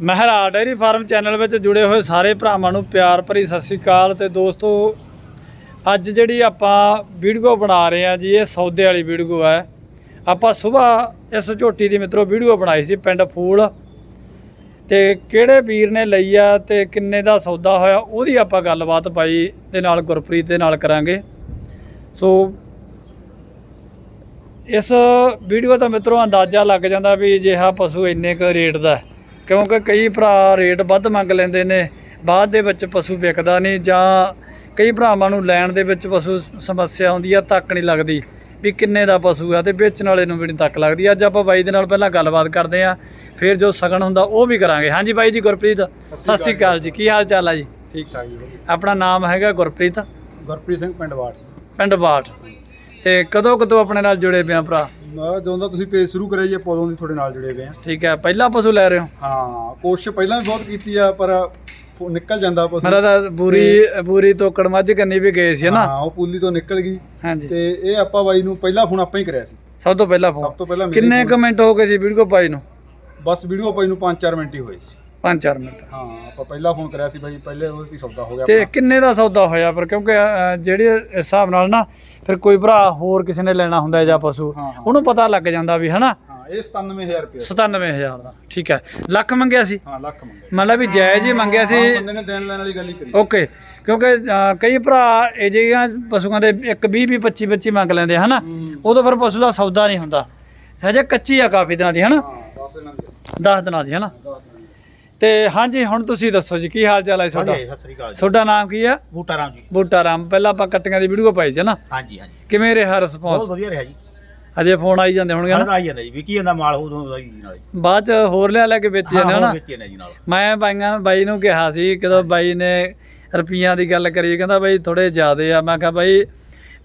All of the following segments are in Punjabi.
ਮਹਿਰਾਲ ਡੇਅਰੀ ਫਾਰਮ ਚੈਨਲ ਵਿੱਚ ਜੁੜੇ ਹੋਏ ਸਾਰੇ ਭਰਾਵਾਂ ਨੂੰ ਪਿਆਰ ਭਰੀ ਸਤਿ ਸ੍ਰੀ ਅਕਾਲ ਤੇ ਦੋਸਤੋ, ਅੱਜ ਜਿਹੜੀ ਆਪਾਂ ਵੀਡੀਓ ਬਣਾ ਰਹੇ ਆ ਜੀ, ਇਹ ਸੌਦੇ ਵਾਲੀ ਵੀਡੀਓ ਹੈ। ਆਪਾਂ ਸਵੇਰ ਇਸ ਝੋਟੀ ਦੀ ਮਿੱਤਰੋ ਵੀਡੀਓ ਬਣਾਈ ਸੀ ਪਿੰਡ ਫੂਲ। ਤੇ ਕਿਹੜੇ ਵੀਰ ਨੇ ਲਈ ਆ ਤੇ ਕਿੰਨੇ ਦਾ ਸੌਦਾ ਹੋਇਆ, ਉਹਦੀ ਆਪਾਂ ਗੱਲਬਾਤ ਪਾਈ ਦੇ ਨਾਲ, ਗੁਰਪ੍ਰੀਤ ਦੇ ਨਾਲ ਕਰਾਂਗੇ। ਸੋ ਇਸ ਵੀਡੀਓ ਤੋਂ ਮਿੱਤਰੋ ਅੰਦਾਜ਼ਾ ਲੱਗ ਜਾਂਦਾ ਵੀ ਜਿਹਾ ਪਸ਼ੂ ਇੰਨੇ ਕੁ ਰੇਟ ਦਾ ਹੈ। ਕਿਉਂਕਿ ਕਈ ਭਰਾ ਰੇਟ ਵੱਧ ਮੰਗ ਲੈਂਦੇ ਨੇ ਬਾਅਦ ਦੇ ਵਿੱਚ ਪਸ਼ੂ ਵਿਕਦਾ ਨਹੀਂ ਜਾਂ ਕਈ ਭਰਾਵਾਂ ਨੂੰ ਲੈਣ ਦੇ ਵਿੱਚ ਪਸ਼ੂ ਸਮੱਸਿਆ ਆਉਂਦੀ ਆ ਤੱਕ ਨਹੀਂ ਲੱਗਦੀ ਵੀ ਕਿੰਨੇ ਦਾ ਪਸ਼ੂ ਆ ਤੇ ਵੇਚਣ ਵਾਲੇ ਨੂੰ ਵੀ ਨਹੀਂ ਤੱਕ ਲੱਗਦੀ। ਅੱਜ ਆਪਾਂ ਬਾਈ ਦੇ ਨਾਲ ਪਹਿਲਾਂ ਗੱਲਬਾਤ ਕਰਦੇ ਆ ਫਿਰ ਜੋ ਸਗਨ ਹੁੰਦਾ ਉਹ ਵੀ ਕਰਾਂਗੇ। ਹਾਂਜੀ ਬਾਈ ਜੀ ਗੁਰਪ੍ਰੀਤ ਸਤਿ ਸ੍ਰੀ ਅਕਾਲ ਜੀ। ਕੀ ਹਾਲ ਚਾਲ ਆ ਜੀ? ਠੀਕ ਠਾਕ ਜੀ ਆਪਣਾ ਨਾਮ ਹੈਗਾ ਗੁਰਪ੍ਰੀਤ? ਗੁਰਪ੍ਰੀਤ ਸਿੰਘ ਪਿੰਡ ਵਾਟ। ਪਿੰਡ ਬਾਟ ਤੇ ਕਦੋਂ ਕਦੋਂ ਆਪਣੇ ਨਾਲ ਜੁੜੇ ਪਿਆ ਭਰਾ? ਮੈਂ ਜਦੋਂ ਦਾ ਤੁਸੀਂ ਪੇਜ ਸ਼ੁਰੂ ਕਰਿਆ ਜੀ ਆਪਾਂ ਉਦੋਂ ਦੀ ਤੁਹਾਡੇ ਨਾਲ ਜੁੜੇ ਹੋਏ ਆ। ਠੀਕ ਹੈ ਪਹਿਲਾ ਪਸ਼ੂ ਲੈ ਰਹੇ ਹੋ? ਹਾਂ ਕੋਸ਼ਿਸ਼ ਪਹਿਲਾਂ ਵੀ ਬਹੁਤ ਕੀਤੀ ਆ ਪਰ ਉਹ ਨਿਕਲ ਜਾਂਦਾ ਪਸ਼ੂ। ਮੇਰਾ ਤਾਂ ਬੂਰੀ ਬੂਰੀ ਤੋਕੜ ਮੱਝ ਕੰਨੀ ਵੀ ਗਏ ਸੀ ਨਾ? ਹਾਂ ਉਹ ਪੁੱਲੀ ਤੋਂ ਨਿਕਲ ਗਈ। ਹਾਂਜੀ। ਤੇ ਇਹ ਆਪਾਂ ਬਾਈ ਨੂੰ ਪਹਿਲਾ ਫੋਨ ਆਪਾਂ ਹੀ ਕਰਿਆ ਸੀ। ਸਭ ਤੋਂ ਪਹਿਲਾਂ ਸਭ ਤੋਂ ਪਹਿਲਾਂ ਮੇਰੇ ਕਿੰਨੇ ਕਮੈਂਟ ਹੋ ਗਏ ਸੀ ਵੀਡੀਓ ਪਾਈ ਨੂੰ? ਬਸ ਵੀਡੀਓ ਆਪਾਂ ਨੂੰ 5-4 ਮਿੰਟ ਹੀ ਹੋਏ ਸੀ। 5-4 ਮਿੰਟ। ਹਾਂ ਆਪਾਂ ਪਹਿਲਾ ਫੋਨ ਕਰਿਆ ਸੀ ਬਾਈ ਪਹਿਲੇ ਉਹ ਕੀ ਸੌਦਾ ਹੋ ਗਿਆ ਤੇ ਆਪਣਾ। ਕਿੰਨੇ ਦਾ ਸੌਦਾ ਹੋਇਆ ਪਰ ਕਿਉਂਕਿ ਅ, ਜਿਹੜੇ ਹਿਸਾਬ ਨਾਲ ਨਾ ਫਿਰ ਕੋਈ ਭਰਾ ਹੋਰ ਕਿਸੇ ਨੇ ਲੈਣਾ ਹੁੰਦਾ ਹੈ ਜਾਂ ਪਸ਼ੂ ਹਾਂ ਹਾਂ। ਉਹਨੂੰ ਪਤਾ ਲੱਗ ਜਾਂਦਾ ਵੀ ਹਨਾ? ਹਾਂ ਇਹ 97000 ਰੁਪਏ 97000 ਦਾ ਠੀਕ ਹੈ। ਲੱਖ ਮੰਗਿਆ ਸੀ? ਹਾਂ ਲੱਖ ਮੰਗਿਆ। ਮਤਲਬ ਵੀ ਜਾਇਜ਼ ਹੀ ਮੰਗਿਆ ਸੀ। ਹਾਂ, ਬੰਦੇ ਨੇ ਦੇਣ ਲੈਣ ਵਾਲੀ ਗੱਲ ਹੀ ਕਰੀ। ਓਕੇ ਕਿਉਂਕਿ ਅ, ਕਈ ਭਰਾ ਇਹ ਜਿਹੀਆਂ ਪਸ਼ੂਆਂ ਦੇ ਇੱਕ 20 20 25 25 ਮੰਗ ਲੈਂਦੇ ਹਨਾ? ਹੂੰ। ਉਦੋਂ ਫਿਰ ਪਸ਼ੂ ਦਾ ਸੌਦਾ ਨਹੀਂ ਹੁੰਦਾ। ਹਜੇ ਕੱਚੀ ਆ ਕਾਫੀ ਦਿਨਾਂ ਦੀ ਹਨਾ? ਹਾਂ 10 ਇਹਨਾਂ ਦੇ। 10 ਦਿਨਾਂ ਦੀ ਹਨਾ? 10 ਤੇ ਹਾਂਜੀ ਹੁਣ ਤੁਸੀਂ ਦੱਸੋ ਜੀ ਕੀ ਹਾਲ ਚਾਲ ਹੈ ਤੁਹਾਡਾ? ਸਤਿ ਸ੍ਰੀ ਅਕਾਲ ਜੀ। ਤੁਹਾਡਾ ਨਾਮ ਕੀ ਆ ਬੂਟਾ ਰਾਮ ਜੀ। ਬੂਟਾ ਰਾਮ ਪਹਿਲਾਂ ਆਪਾਂ ਕੱਟੀਆਂ ਦੀ ਵੀਡੀਓ ਪਾਈ ਸੀ ਨਾ? ਹਾਂਜੀ ਹਾਂਜੀ। ਕਿਵੇਂ ਰਿਹਾ ਬਹੁਤ ਰਿਸਪੌਂਸ ਵਧੀਆ ਰਿਹਾ ਜੀ। ਅਜੇ ਫੋਨ ਆਈ ਜਾਂਦੇ ਹੋਣਗੇ ਨਾ? ਆਈ ਜਾਂਦਾ ਜੀ ਵਿਕੀ ਜਾਂਦਾ ਮਾਲ ਉਦੋਂ ਦਾ ਜੀ ਨਾਲੇ। ਬਾਅਦ ਚ ਹੋਰ ਲਿਆ ਲੈ ਕੇ ਵੇਚੀ ਜਾਂਦੇ ਹਨਾ ਹੋਰ ਵੇਚੀ ਜਾਂਦਾ ਜੀ ਨਾਲ। ਮੈਂ ਬਾਈਆਂ ਬਾਈ ਨੂੰ ਕਿਹਾ ਸੀ ਕਦੋਂ ਬਾਈ ਨੇ ਰੁਪਈਆਂ ਦੀ ਗੱਲ ਕਰੀ ਕਹਿੰਦਾ ਬਾਈ ਥੋੜੇ ਜ਼ਿਆਦੇ ਆ। ਮੈਂ ਕਿਹਾ ਬਾਈ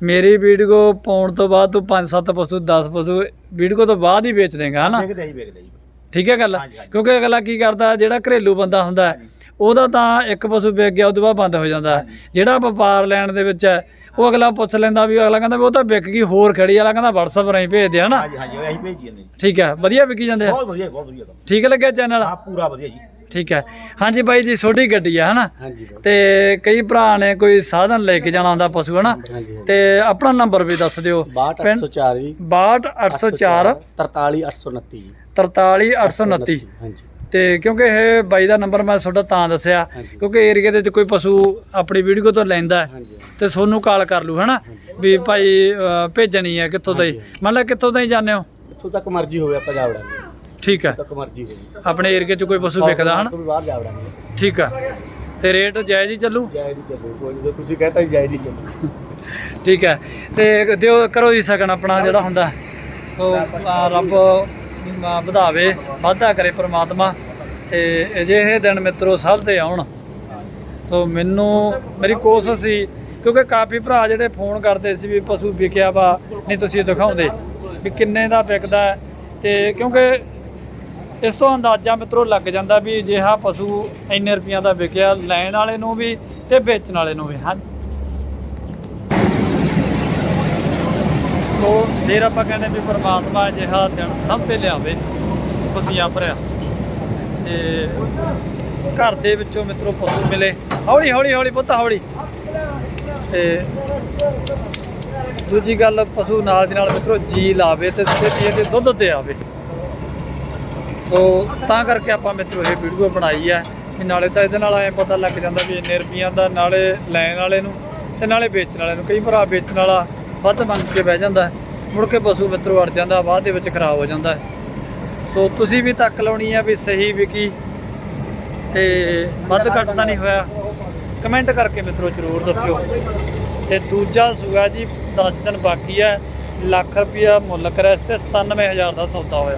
ਮੇਰੀ ਵੀਡੀਓ ਪਾਉਣ ਤੋਂ ਬਾਅਦ ਤੂੰ 5-7 ਪਸ਼ੂ 10 ਪਸ਼ੂ ਵੀਡੀਓ ਤੋਂ ਬਾਅਦ ਹੀ ਵੇਚ ਦੇਂਗਾ ਹਨਾ ਵੇਚਦਾ ਜੀ ਵੇਚਦਾ ਜੀ। ਠੀਕ ਹੈ ਗੱਲ? ਹਾਂਜੀ, ਹਾਂਜੀ। ਕਿਉਂਕਿ ਅਗਲਾ ਕੀ ਕਰਦਾ ਜਿਹੜਾ ਘਰੇਲੂ ਬੰਦਾ ਹੁੰਦਾ ਹੈ, ਉਹਦਾ ਤਾਂ ਇੱਕ ਪਸ਼ੂ ਵਿਕ ਗਿਆ ਉਦੋਂ ਬਾਅਦ ਬੰਦ ਹੋ ਜਾਂਦਾ ਹੈ। ਜਿਹੜਾ ਵਪਾਰ ਲੈਣ ਦੇ ਵਿੱਚ ਹੈ ਉਹ ਅਗਲਾ ਪੁੱਛ ਲੈਂਦਾ ਵੀ ਅਗਲਾ ਕਹਿੰਦਾ ਵੀ ਉਹ ਤਾਂ ਵਿਕ ਗਈ ਹੋਰ ਖੜੀ ਵਾਲਾ ਕਹਿੰਦਾ WhatsApp ਰਾਹੀਂ ਭੇਜ ਦੇ ਹਨਾ ਹਾਂਜੀ ਹਾਂਜੀ ਅਸੀਂ ਭੇਜੀ ਜਾਂਦੇ ਜੀ ਠੀਕ ਹੈ ਵਧੀਆ ਵਿਕੀ ਜਾਂਦੇ ਆ। ਬਹੁਤ ਵਧੀਆ ਬਹੁਤ ਵਧੀਆ ਕੰਮ। ਠੀਕ ਲੱਗਿਆ ਚੈਨਲ? ਹਾਂ ਪੂਰਾ ਵਧੀਆ ਜੀ। ਠੀਕ ਹੈ। ਹਾਂਜੀ ਬਾਈ ਜੀ ਛੋਟੀ ਗੱਡੀ ਆ ਹਨਾ? ਹਾਂਜੀ ਤੇ ਕਈ ਭਰਾ ਨੇ ਕੋਈ ਸਾਧਨ ਲੈ ਕੇ ਜਾਣਾ ਹੁੰਦਾ ਪਸ਼ੂ ਹਨਾ? ਹਾਂਜੀ ਤੇ ਆਪਣਾ ਨੰਬਰ ਵੀ ਦੱਸ ਦਿਓ। 62804 ਜੀ। 62804 43829 ਜੀ। 43829 ਹਾਂਜੀ। ਤੇ ਕਿਉਂਕਿ ਇਹ ਬਾਈ ਦਾ ਨੰਬਰ ਮੈਂ ਤੁਹਾਡਾ ਤਾਂ ਦੱਸਿਆ ਹਾਂਜੀ। ਕਿਉਂਕਿ ਏਰੀਆ ਦੇ ਵਿੱਚ ਕੋਈ ਪਸ਼ੂ ਆਪਣੀ ਵੀਡੀਓ ਤੋਂ ਲੈਂਦਾ ਹੈ ਹਾਂਜੀ ਤੇ ਤੁਹਾਨੂੰ ਕਾਲ ਕਰ ਲੂ ਹਨਾ? ਵੀ ਭਾਈ ਅ, ਭੇਜਣੀ ਹੈ ਕਿੱਥੋਂ ਤਾਈ ਮੰਨ ਲਾ ਕਿੱਥੋਂ ਤਾਈ ਜਾਂਦੇ ਹੋ? ਇੱਥੋਂ ਤੱਕ ਮਰਜ਼ੀ ਹੋਵੇ ਆਪਾਂ ਜਾ ਵੜਾਂਗੇ ਠੀਕ ਹੈ। ਤੱਕ ਮਰਜ਼ੀ ਹੋਵੇ ਆਪਣੇ ਏਰੀਆ 'ਚ ਕੋਈ ਪਸ਼ੂ ਵਿਕਦਾ ਹਨਾ? ਬਾਹਰ ਜਾ ਵੜਾਂਗੇ। ਠੀਕ ਹੈ ਤੇ ਰੇਟ ਜਾਇਜ਼ ਹੀ ਚੱਲੂ? ਜਾਇਜ਼ ਹੀ ਚੱਲੋ ਕੋਈ ਨਹੀਂ ਤੁਸੀਂ ਕਹਤਾ ਜੀ ਜਾਇਜ਼ ਹੀ ਚੱਲੋ। ਠੀਕ ਹੈ। ਤੇ ਦਿਓ ਕਰੋ ਜੀ ਸਕਣ ਆਪਣਾ ਜਿਹੜਾ ਹੁੰਦਾ। ਸੋ ਰੱਬ ਵਧਾਵੇ ਵਾਧਾ ਕਰੇ ਪ੍ਰਮਾਤਮਾ। ਤੇ ਅਜਿਹੇ ਦਿਨ ਮਿੱਤਰੋ ਸਭ ਤੇ ਆਉਣ। ਸੋ ਮੈਨੂੰ ਮੇਰੀ ਕੋਸ਼ਿਸ਼ ਸੀ ਕਿਉਂਕਿ ਕਾਫੀ ਭਰਾ ਜਿਹੜੇ ਫੋਨ ਕਰਦੇ ਸੀ ਵੀ ਪਸ਼ੂ ਵਿਕਿਆ ਵਾ ਨਹੀਂ ਤੁਸੀਂ ਦਿਖਾਉਂਦੇ ਵੀ ਕਿੰਨੇ ਦਾ ਵਿਕਦਾ ਹੈ। ਤੇ ਕਿਉਂਕਿ ਇਸ ਤੋਂ ਅੰਦਾਜ਼ਾ ਮਿੱਤਰੋ ਲੱਗ ਜਾਂਦਾ ਵੀ ਅਜਿਹਾ ਪਸ਼ੂ ਇੰਨੇ ਰੁਪਈਆਂ ਦਾ ਵਿਕਿਆ, ਲੈਣ ਵਾਲੇ ਨੂੰ ਵੀ ਤੇ ਵੇਚਣ ਵਾਲੇ ਨੂੰ ਵੀ ਹਾਂ ਸੋ ਫਿਰ ਆਪਾਂ ਕਹਿੰਦੇ ਵੀ ਪਰਮਾਤਮਾ ਅਜਿਹਾ ਦਿਨ ਸਭ ਤੇ ਲਿਆਵੇ, ਖੁਸ਼ੀਆਂ ਭਰਿਆ। ਤੇ ਘਰ ਦੇ ਵਿੱਚੋਂ ਮਿੱਤਰੋ ਪਸ਼ੂ ਮਿਲੇ। ਹੌਲੀ ਹੌਲੀ ਹੌਲੀ ਪੁੱਤ, ਹੌਲੀ। ਤੇ ਦੂਜੀ ਗੱਲ, ਪਸ਼ੂ ਨਾਲ ਦੀ ਨਾਲ ਮਿੱਤਰੋ ਜੀ ਲਾਵੇ ਤੇ ਛੇਤੀ ਇਹਦੇ ਦੁੱਧ ਤੇ ਆਵੇ। ਸੋ ਤਾਂ ਕਰਕੇ ਆਪਾਂ ਮਿੱਤਰੋ ਇਹ ਵੀਡੀਓ ਬਣਾਈ ਹੈ ਵੀ ਨਾਲੇ ਤਾਂ ਇਹਦੇ ਨਾਲ ਐ ਪਤਾ ਲੱਗ ਜਾਂਦਾ ਵੀ ਇੰਨੇ ਰੁਪਈਆਂ ਦਾ ਨਾਲੇ ਲੈਣ ਵਾਲੇ ਨੂੰ ਤੇ ਨਾਲੇ ਵੇਚਣ ਵਾਲੇ ਨੂੰ। ਕਈ ਭਰਾ ਵੇਚਣ ਵਾਲਾ ਵੱਧ ਮੰਗ ਕੇ ਬਹਿ ਜਾਂਦਾ ਮੁੜ ਕੇ ਪਸ਼ੂ ਮਿੱਤਰੋ ਅੜ ਜਾਂਦਾ, ਬਾਅਦ ਦੇ ਵਿੱਚ ਖਰਾਬ ਹੋ ਜਾਂਦਾ ਸੋ ਤੁਸੀਂ ਵੀ ਤੱਕ ਲਾਉਣੀ ਆ ਵੀ ਸਹੀ ਵਿਕੀ ਤੇ ਵੱਧ ਘੱਟ ਤਾਂ ਨਹੀਂ ਹੋਇਆ। ਕਮੈਂਟ ਕਰਕੇ ਮਿੱਤਰੋ ਜ਼ਰੂਰ ਦੱਸਿਓ। ਤੇ ਦੂਜਾ ਸੂਆ ਜੀ 10 ਦਿਨ ਬਾਕੀ ਹੈ। ਲੱਖ ਰੁਪਇਆ ਮੁੱਲ ਕਰਿਆ ਇਸ ਤੇ 97000 ਦਾ ਸੌਦਾ ਹੋਇਆ।